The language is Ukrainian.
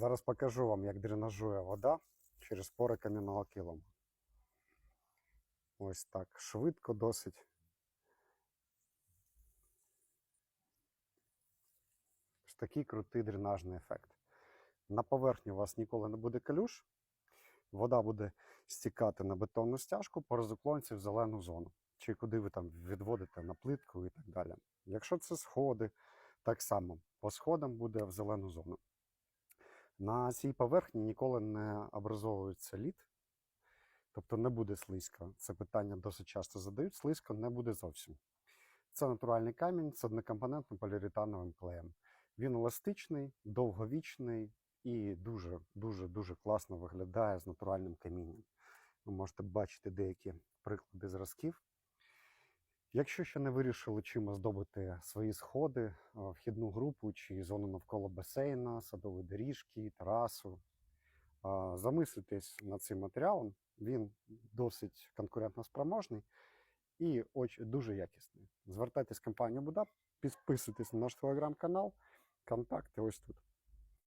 Зараз покажу вам, як дренажує вода через пори кам'яного килиму. Ось так. Швидко досить. Ось такий крутий дренажний ефект. На поверхні у вас ніколи не буде калюш. Вода буде стікати на бетонну стяжку по розуклонці в зелену зону. Чи куди ви там відводите на плитку і так далі. Якщо це сходи, так само по сходам буде в зелену зону. На цій поверхні ніколи не образовується лід, тобто не буде слизько. Це питання досить часто задають. Слизько не буде зовсім. Це натуральний камінь з однокомпонентним поліуретановим клеєм. Він еластичний, довговічний і дуже дуже дуже класно виглядає з натуральним камінням. Ви можете бачити деякі приклади зразків. Якщо ще не вирішили чим оздобити свої сходи, вхідну групу чи зону навколо басейна, садові доріжки, терасу, замислитесь над цим матеріалом. Він досить конкурентноспроможний і оч- дуже якісний. Звертайтесь в компанію Будап, підписуйтесь на наш телеграм-канал, контакти ось тут.